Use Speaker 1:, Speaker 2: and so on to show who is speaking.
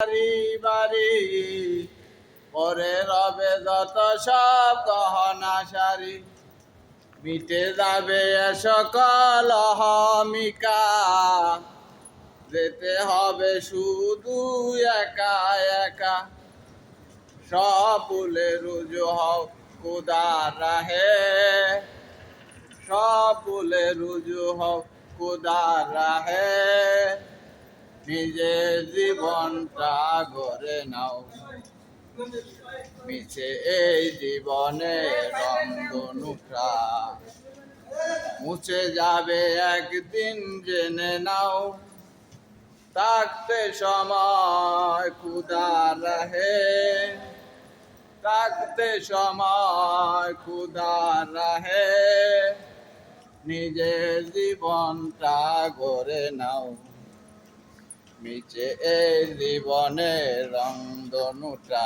Speaker 1: বাড়ি বাড়ি। পরে রবে যত সব গহনা সারি মিটে যাবে সকল হমিকা যেতে হবে শুধু একা একা। সব ভুলে রুজু হও কুদার রাহে। সব ভুলে রুজু হও কুদার রাহে। নিজের জীবনটা গড়ে নাও। মিছে এই জীবনে রঙ্গনুটা মুছে যাবে একদিন জেনে নাও। থাকতে সময় ক্ষুদা রহে। থাকতে সময় ক্ষুদা রহে। নিজের জীবনটা গড়ে নাও। মিছে এই জীবনের রংধনুটা